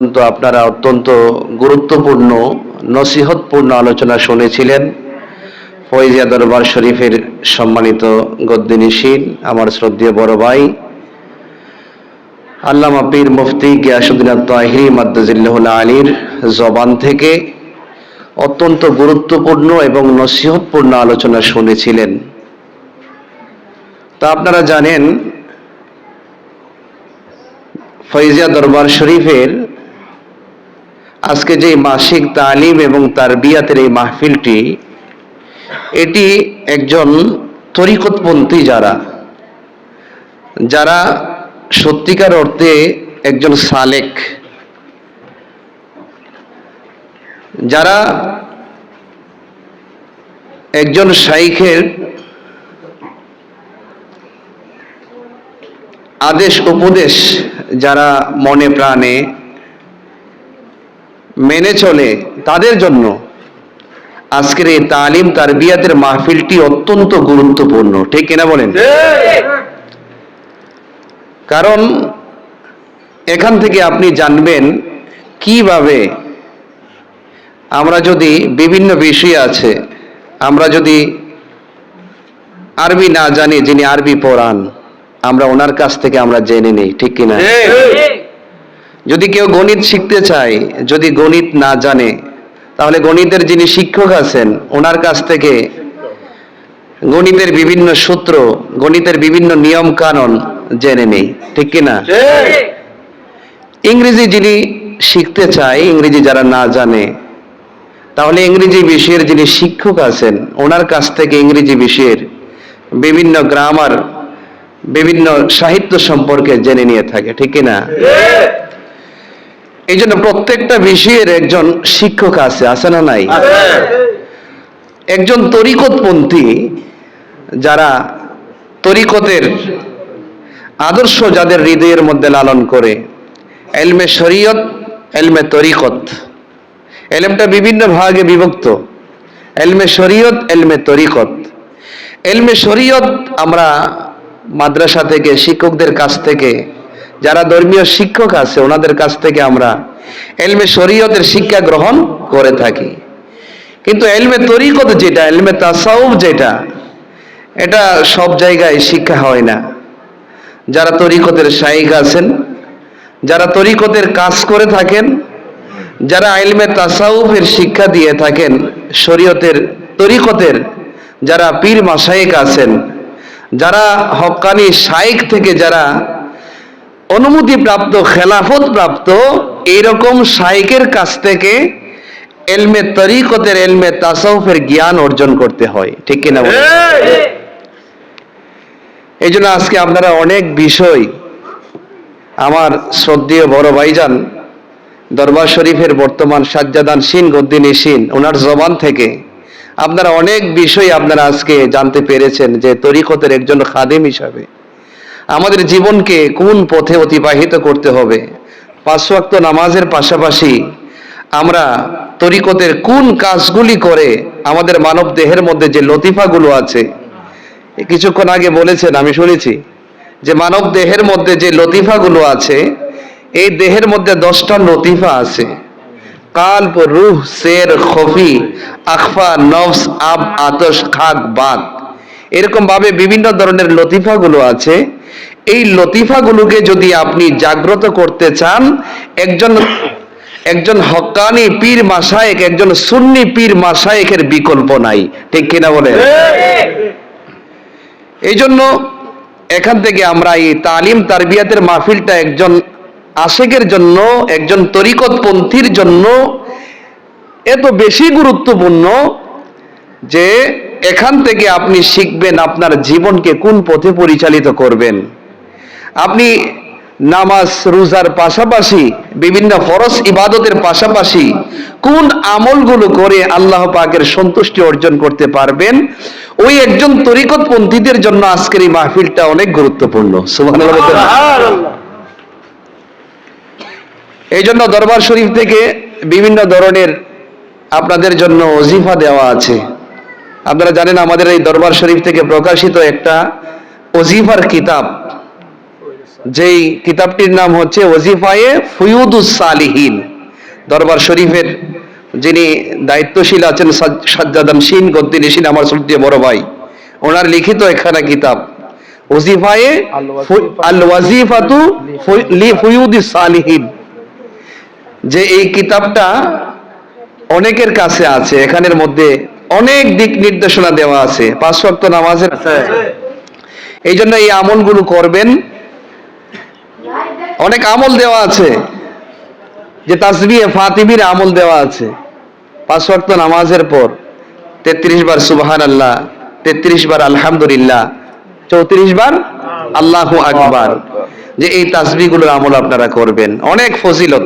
তো আপনারা অত্যন্ত গুরুত্বপূর্ণ, নসিহতপূর্ণ আলোচনা শুনেছিলেন। ফৈজিয়া দরবার শরীফের সম্মানিত গদ্দিনীশীল আমার শ্রদ্ধেয় বড় ভাই, আল্লামা পীর মুফতি গিয়াসুদ্দিন তাহিরি মাদ্দাজিল্লাহুল আলীর জবান থেকে অত্যন্ত গুরুত্বপূর্ণ এবং নসিহতপূর্ণ আলোচনা শুনেছিলেন। তা আপনারা জানেন, ফৈজিয়া দরবার শরীফের আজকে যে মাসিক তালিম এবং তার বিয়াতের এই মাহফিলটি, এটি একজন তরিকতপন্থী যারা যারা সত্যিকার অর্থে একজন সালেক, যারা একজন শাইখের আদেশ উপদেশ যারা মনে প্রাণে মেনে চলে তাদের জন্য। আজকের এই তালিম তার বিয়াতের মাহফিলটি অত্যন্ত গুরুত্বপূর্ণ ঠিক কিনা বলেন? কারণ এখান থেকে আপনি জানবেন কীভাবে আমরা যদি বিভিন্ন বিষয় আছে আমরা যদি আরবি না জানি যিনি আরবি পড়ান আমরা ওনার কাছ থেকে আমরা জেনে নেই ঠিক কিনা? যদি কেউ গণিত শিখতে চায়, যদি গণিত না জানে, তাহলে গণিতের যিনি শিক্ষক আছেন, ওনার কাছ থেকে গণিতের বিভিন্ন সূত্র, গণিতের বিভিন্ন নিয়ম কানুন জেনে নেই, ঠিক কিনা? ইংরেজি যিনি শিখতে চায়, ইংরেজি যারা না জানে, তাহলে ইংরেজি বিষয়ের যিনি শিক্ষক আছেন, ওনার কাছ থেকে ইংরেজি বিষয়ের বিভিন্ন গ্রামার বিভিন্ন সাহিত্য সম্পর্কে জেনে নিয়ে থাকে, ঠিক কিনা? এই জন্য প্রত্যেকটা বিষয়ের একজন শিক্ষক আছে আছে না নাই? একজন তরিকতপন্থী যারা তরিকতের আদর্শ যাদের হৃদয়ের মধ্যে লালন করে এলমে শরীয়ত এলমে তরিকত। এলমটা বিভিন্ন ভাগে বিভক্ত। এলমে শরীয়ত এলমে তরিকত। এলমে শরীয়ত আমরা মাদ্রাসা থেকে শিক্ষকদের কাছ থেকে যারা ধর্মীয় শিক্ষক আছে, ওনাদের কাছ থেকে আমরা এলমে শরীয়তের শিক্ষা গ্রহণ করে থাকি। কিন্তু এলমে তরিকত যেটা, এলমে তাসাউফ যেটা, এটা সব জায়গায় শিক্ষা হয় না। যারা তরিকতের শাইক আছেন, যারা তরিকতের কাজ করে থাকেন, যারা এলমে তাসাউফের শিক্ষা দিয়ে থাকেন, শরীয়তের তরিকতের যারা পীর মাসায়েক আছেন, যারা হক্কানি শাইক থেকে যারা অনুমতি প্রাপ্ত খেলাফত প্রাপ্ত এইরকম শাইকের কাছ থেকে এলমে তরিকতের এলমে তাসাউফের জ্ঞান অর্জন করতে হয়। ঠিক কিনা এই! জন্য আজকে আপনারা অনেক বিষয় আমার শ্রদ্ধেয় বড় ভাইজান দরবার শরীফের বর্তমান সাজ্জাদান সিন গদ্দিনী সিন ওনার জবান থেকে আপনারা অনেক বিষয় আপনারা আজকে জানতে পেরেছেন যে তরিকতের একজন খাদেম হিসাবে। আমাদের জীবনকে কোন পথে অতিবাহিত করতে হবে? পাঁচ ওয়াক্ত নামাজের পাশাপাশি আমরা তরিকতের কোন কাজগুলি করে আমাদের মানব দেহের মধ্যে যে লতিফাগুলো আছে কিছুক্ষণ আগে বলেছেন, আমি শুনেছি, যে মানব দেহের মধ্যে যে লতিফাগুলো আছে, এই দেহের মধ্যে দশটা লতিফা আছে। কাল্প রুহ শের খফি, আখফা, নফস, আব আতস খাক বাত এরকম ভাবে বিভিন্ন ধরনের লতিফাগুলো আছে। এই লতিফাগুলোকে যদি আপনি জাগ্রত করতে চান, একজন একজন হকানি পীর মাসায়েক একজন সুন্নি পীর মাসায়েকের বিকল্প নাই। ঠিক কিনা বলে এই জন্য এখান থেকে আমরা এই তালিম তারবিয়াতের মাহফিলটা একজন আশেকের জন্য, একজন তরিকতপন্থীর জন্য এত বেশি গুরুত্বপূর্ণ যে এখান থেকে আপনি শিখবেন আপনার জীবনকে কোন পথে পরিচালিত করবেন। আপনি নামাজ, রোজার পাশাপাশি, বিভিন্ন ফরজ ইবাদতের পাশাপাশি কোন আমলগুলো করে আল্লাহ পাকের সন্তুষ্টি অর্জন করতে পারবেন, ওই একজন তরিকতপন্থীদের জন্য আজকের এই মাহফিলটা অনেক গুরুত্বপূর্ণ। এই জন্য দরবার শরীফ থেকে বিভিন্ন ধরনের আপনাদের জন্য অজিফা দেওয়া আছে। আপনারা জানেন আমাদের এই দরবার শরীফ থেকে প্রকাশিত একটা অজিফার কিতাব। যেই কিতাবটির নাম হচ্ছে ওজিফায়ে ফুয়ুদুস দরবার শরীফের যিনি দায়িত্বশীল আছেন সাজ- সাজ্জাদান সিন গদ্দিনী সিন আমার সবচেয়ে বড় ভাই, ওনার লিখিত একখানা কিতাব। ওজিফায়ে আল ওয়াজিফাতু যে এই কিতাবটা অনেকের কাছে আছে, এখানের মধ্যে অনেক দিক নির্দেশনা দেওয়া আছে। পাঁচ ওয়াক্ত নামাজের এই জন্য এই আমলগুলো করবেন। অনেক আমল দেওয়া আছে। যে তাসবিহে ফাতিমির আমল দেওয়া আছে। পাঁচ ওয়াক্ত নামাজের পর তেত্রিশ বার সুবাহান আল্লাহ তেত্রিশ বার আলহামদুলিল্লাহ চৌত্রিশ বার আল্লাহু আকবার। যে এই তাসবিগুলোর আমল আপনারা করবেন। অনেক ফজিলত।